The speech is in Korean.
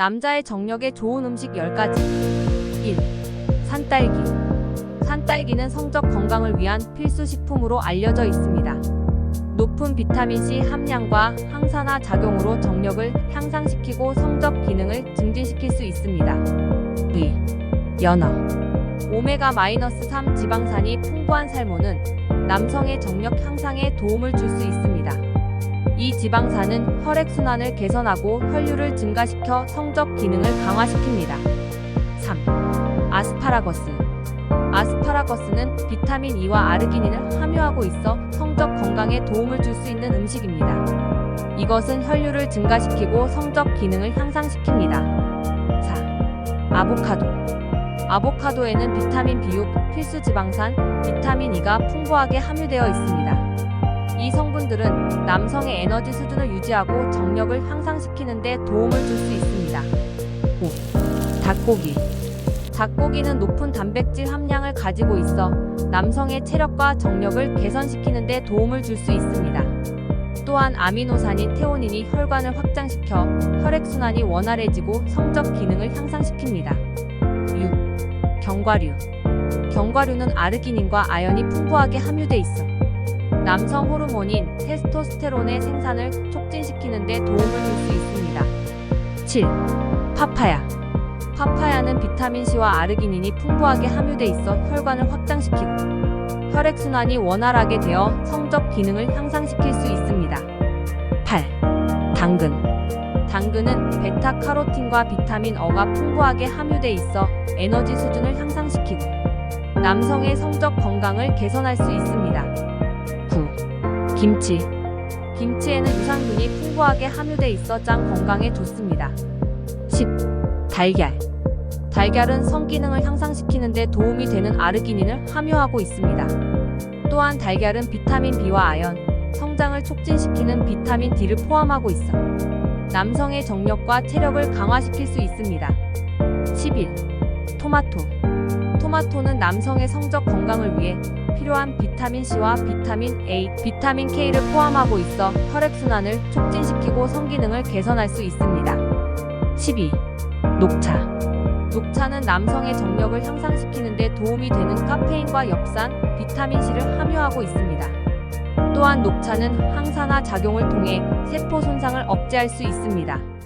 남자의 정력에 좋은 음식 10가지. 1. 산딸기. 산딸기는 성적 건강을 위한 필수 식품으로 알려져 있습니다. 높은 비타민C 함량과 항산화 작용으로 정력을 향상시키고 성적 기능을 증진시킬 수 있습니다. 2. 연어. 오메가-3 지방산이 풍부한 살모는 남성의 정력 향상에 도움을 줄 수 있습니다. 이 지방산은 혈액순환을 개선하고 혈류를 증가시켜 성적 기능을 강화시킵니다. 3. 아스파라거스. 아스파라거스는 비타민 E와 아르기닌을 함유하고 있어 성적 건강에 도움을 줄 수 있는 음식입니다. 이것은 혈류를 증가시키고 성적 기능을 향상시킵니다. 4. 아보카도. 아보카도에는 비타민 B6, 필수 지방산, 비타민 E가 풍부하게 함유되어 있습니다. 이 성분들은 남성의 에너지 수준을 유지하고 정력을 향상시키는 데 도움을 줄 수 있습니다. 5. 닭고기. 닭고기는 높은 단백질 함량을 가지고 있어 남성의 체력과 정력을 개선시키는 데 도움을 줄 수 있습니다. 또한 아미노산인 테오닌이 혈관을 확장시켜 혈액순환이 원활해지고 성적 기능을 향상시킵니다. 6. 견과류. 견과류는 아르기닌과 아연이 풍부하게 함유돼 있어 남성 호르몬인 테스토스테론의 생산을 촉진시키는 데 도움을 줄 수 있습니다. 7. 파파야. 파파야는 비타민C와 아르기닌이 풍부하게 함유돼 있어 혈관을 확장시키고 혈액순환이 원활하게 되어 성적 기능을 향상시킬 수 있습니다. 8. 당근. 당근은 베타카로틴과 비타민 어가 풍부하게 함유돼 있어 에너지 수준을 향상시키고 남성의 성적 건강을 개선할 수 있습니다. 9. 김치. 김치에는 유산균이 풍부하게 함유돼 있어 장 건강에 좋습니다. 10. 달걀. 달걀은 성기능을 향상시키는 데 도움이 되는 아르기닌을 함유하고 있습니다. 또한 달걀은 비타민 B와 아연, 성장을 촉진시키는 비타민 D를 포함하고 있어 남성의 정력과 체력을 강화시킬 수 있습니다. 11. 토마토. 토마토는 남성의 성적 건강을 위해 필요한 비타민 C와 비타민 A, 비타민 K를 포함하고 있어 혈액순환을 촉진시키고 성기능을 개선할 수 있습니다. 12. 녹차. 녹차는 남성의 정력을 향상시키는 데 도움이 되는 카페인과 엽산, 비타민 C를 함유하고 있습니다. 또한 녹차는 항산화 작용을 통해 세포 손상을 억제할 수 있습니다.